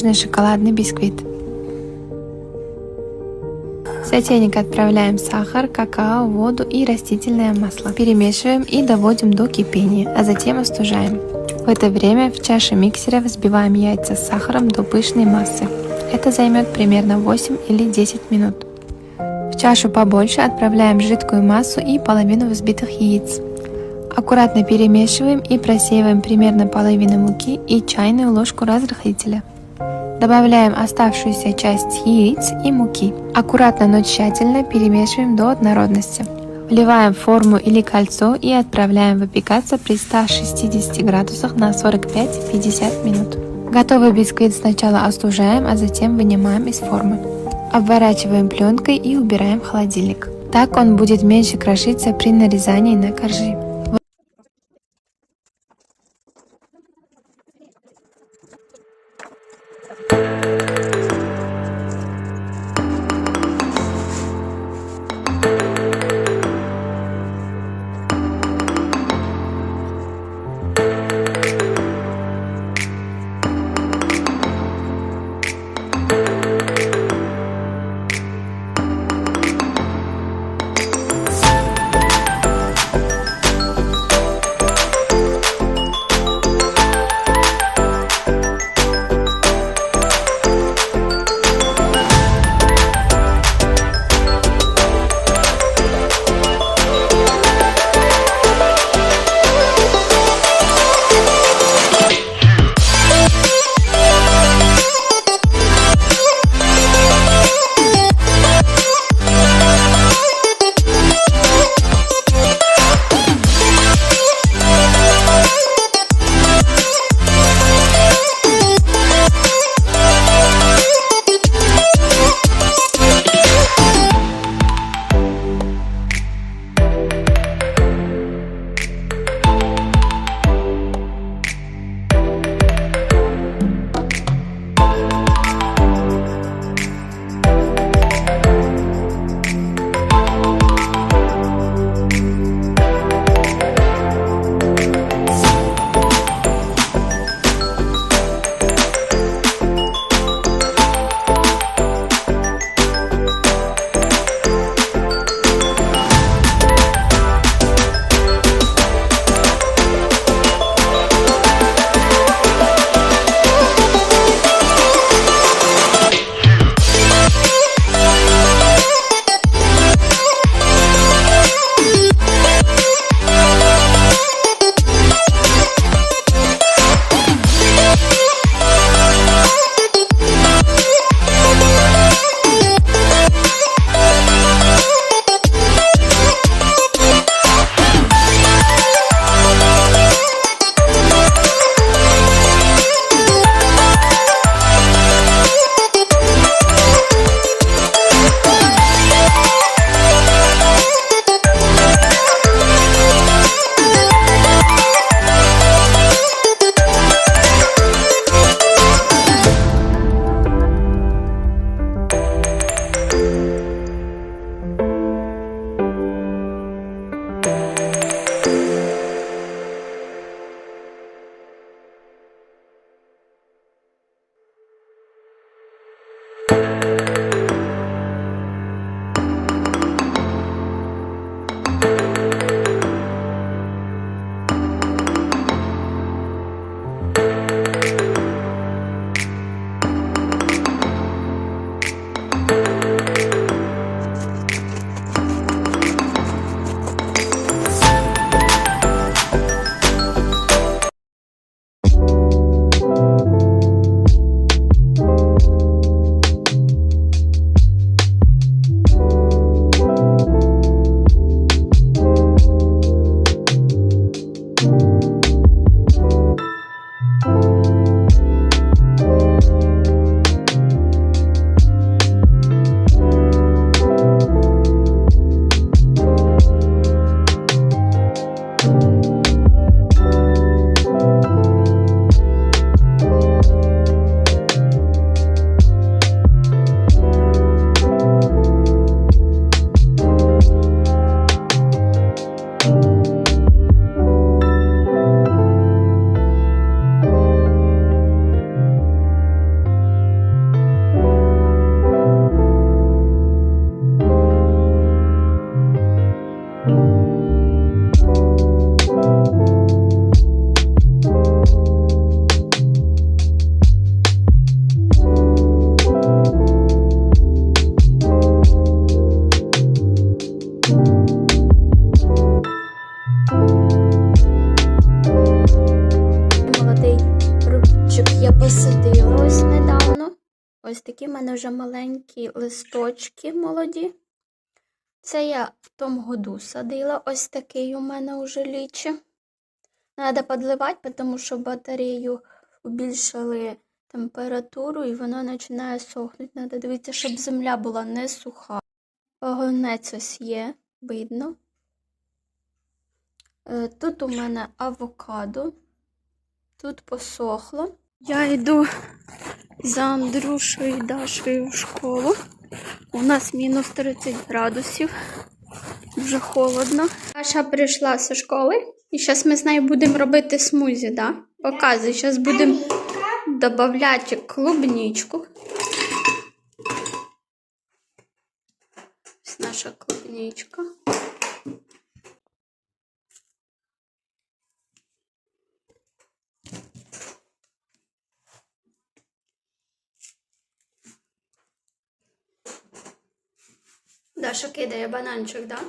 влажный шоколадный бисквит. В сотейник отправляем сахар, какао, воду и растительное масло. Перемешиваем и доводим до кипения, а затем остужаем. В это время в чаше миксера взбиваем яйца с сахаром до пышной массы. Это займет примерно 8 или 10 минут. В чашу побольше отправляем жидкую массу и половину взбитых яиц. Аккуратно перемешиваем и просеиваем примерно половину муки и чайную ложку разрыхлителя. Добавляем оставшуюся часть яиц и муки. Аккуратно, но тщательно перемешиваем до однородности. Вливаем форму или кольцо и отправляем выпекаться при 160 градусах на 45-50 минут. Готовый бисквит сначала остужаем, а затем вынимаем из формы. Обворачиваем пленкой и убираем в холодильник. Так он будет меньше крошиться при нарезании на коржи. Мене вже маленькі листочки молоді. Це я в тому году садила. Ось такий у мене уже лічі. Треба підливати, тому що батарею збільшили температуру і вона починає сохнути. Треба дивитися, щоб земля була не суха. Огонець ось є, видно. Е, Тут у мене авокадо. Тут посохло. Я йду за Андрюшею і Дашею в школу. У нас мінус 30 градусів. Дуже холодно. Даша прийшла зі школи, і зараз ми з нею будемо робити смузі, да? Показуй, зараз будемо додавати клубничку. Ось наша клубничка. Даша кидає бананчик, да?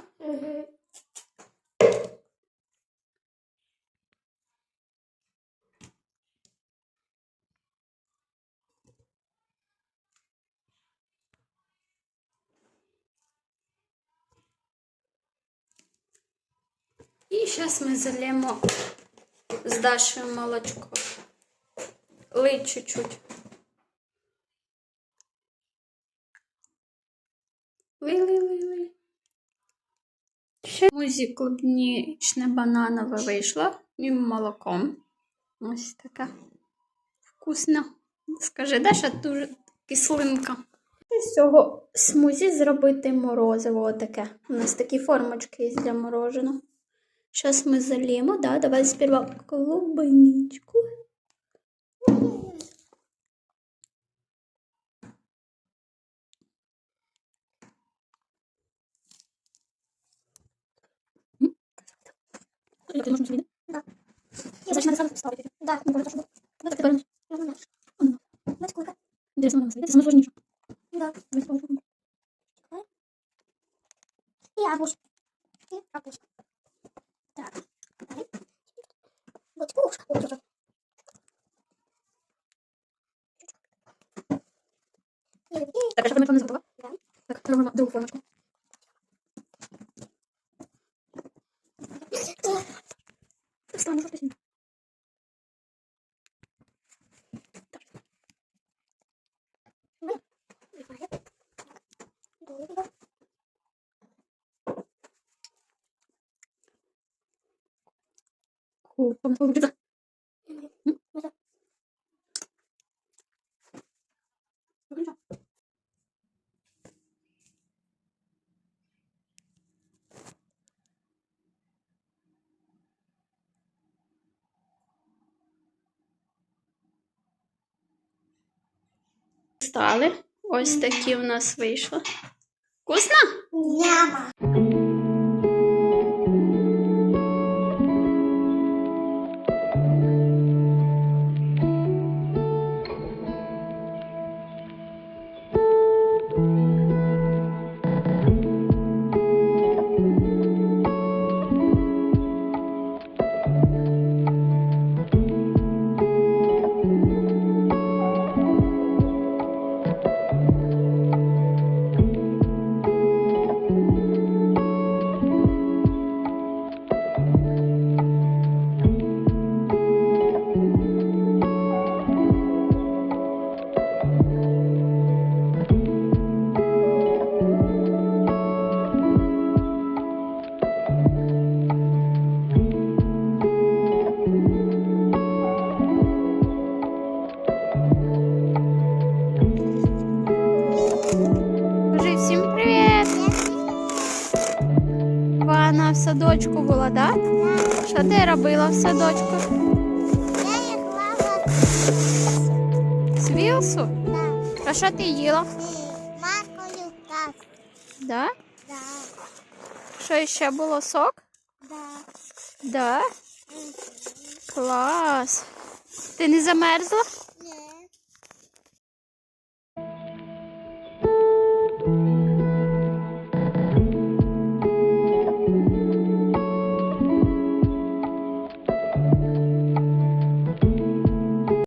І зараз ми зальємо з Дашею молочко. Лий чуть-чуть. Лий. Ще музі клубнічне бананове вийшло і молоком. Ось така вкусна. Скажи, Даша дуже кислинка. І з цього смузі зробити морозиво таке. У нас такі формочки є для мороженого. Зараз ми заліємо, да? давай сперва клубничку. Ты можешь видно? Да. Значит, надо сразу вставить. Да. Ну, хорошо. Ну, так теперь Нажимаешь. Ну, сколько? интересно, надо вставить. Это самое сложнейшее. Да. Давай попробуем. И арбуз. И арбуз. Так. Давай. Вот ушко. Вот тут. И- и- Так, а что мы готова? Да. Так, пробуем другую формочку. Stop, stop, stop. 오, 감사합니다. Стали. Ось такі у нас вийшло. Вкусно? Няма. Вона в садочку була, так? Да? Що ти робила в садочку? Я играла З Вілсу? Да. А що ти їла? Марко Люкас. Да? Да. Що ще було сок? Да. Да? Клас. Ти не замерзла?